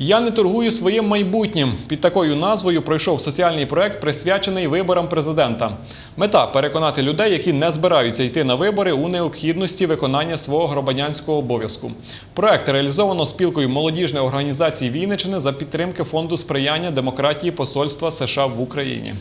Я не торгую своїм майбутнім. Під такою назвою пройшов соціальний проект, присвячений виборам президента. Мета переконати людей, які не збираються йти на вибори, у необхідності виконання свого громадянського обов'язку. Проект реалізовано спілкою молодіжної організації Вінничини за підтримки фонду сприяння демократії Посольства США в Україні.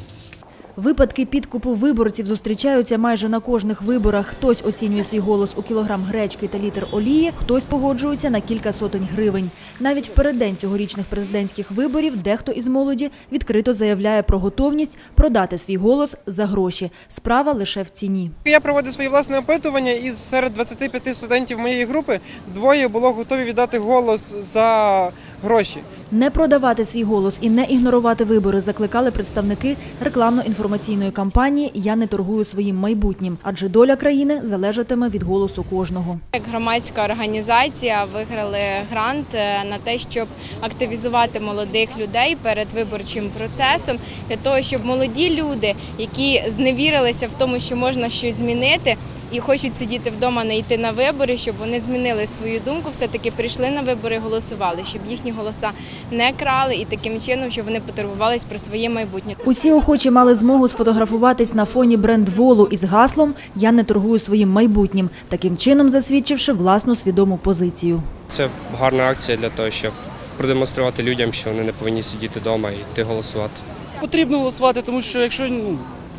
Випадки підкупу виборців зустрічаються майже на кожних виборах. Хтось оцінює свій голос у кілограм гречки та літр олії, хтось погоджується на кілька сотень гривень. Навіть в переддень цьогорічних президентських виборів дехто із молоді відкрито заявляє про готовність продати свій голос за гроші. Справа лише в ціні. Я проводив свої власне опитування, і серед 25 студентів моєї групи двоє було готові віддати голос за гроші. Не продавати свій голос і не ігнорувати вибори закликали представники рекламно-інформаційної кампанії Я не торгую своїм майбутнім, адже доля країни залежатиме від голосу кожного. Як громадська організація виграли грант е, на те, щоб активізувати молодих людей перед виборчим процесом, для того, щоб молоді люди, які зневірилися в тому, що можна щось змінити, і хочуть сидіти вдома, не йти на вибори, щоб вони змінили свою думку, все таки прийшли на вибори, голосували, щоб їхні голоса не крали, і таким чином, щоб вони потурбувались про своє майбутнє. Усі охочі мали змогу сфотографуватись на фоні бренд-волу із гаслом Я не торгую своїм майбутнім, таким чином засвідчивши власну свідому позицію. Це гарна акція для того, щоб продемонструвати людям, що вони не повинні сидіти вдома і йти голосувати. Потрібно голосувати, тому що якщо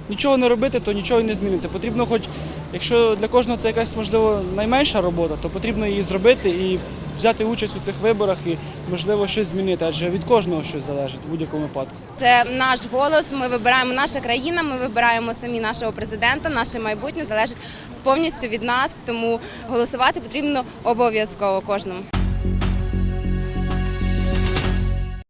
нічого не робити, то нічого не зміниться. Потрібно, хоч якщо для кожного це якась можливо найменша робота, то потрібно її зробити і взяти участь у цих виборах і можливо щось змінити, адже від кожного щось залежить в будь-якому випадку. Це наш голос. Ми вибираємо наша країна. Ми вибираємо самі нашого президента. Наше майбутнє залежить повністю від нас. Тому голосувати потрібно обов'язково кожному.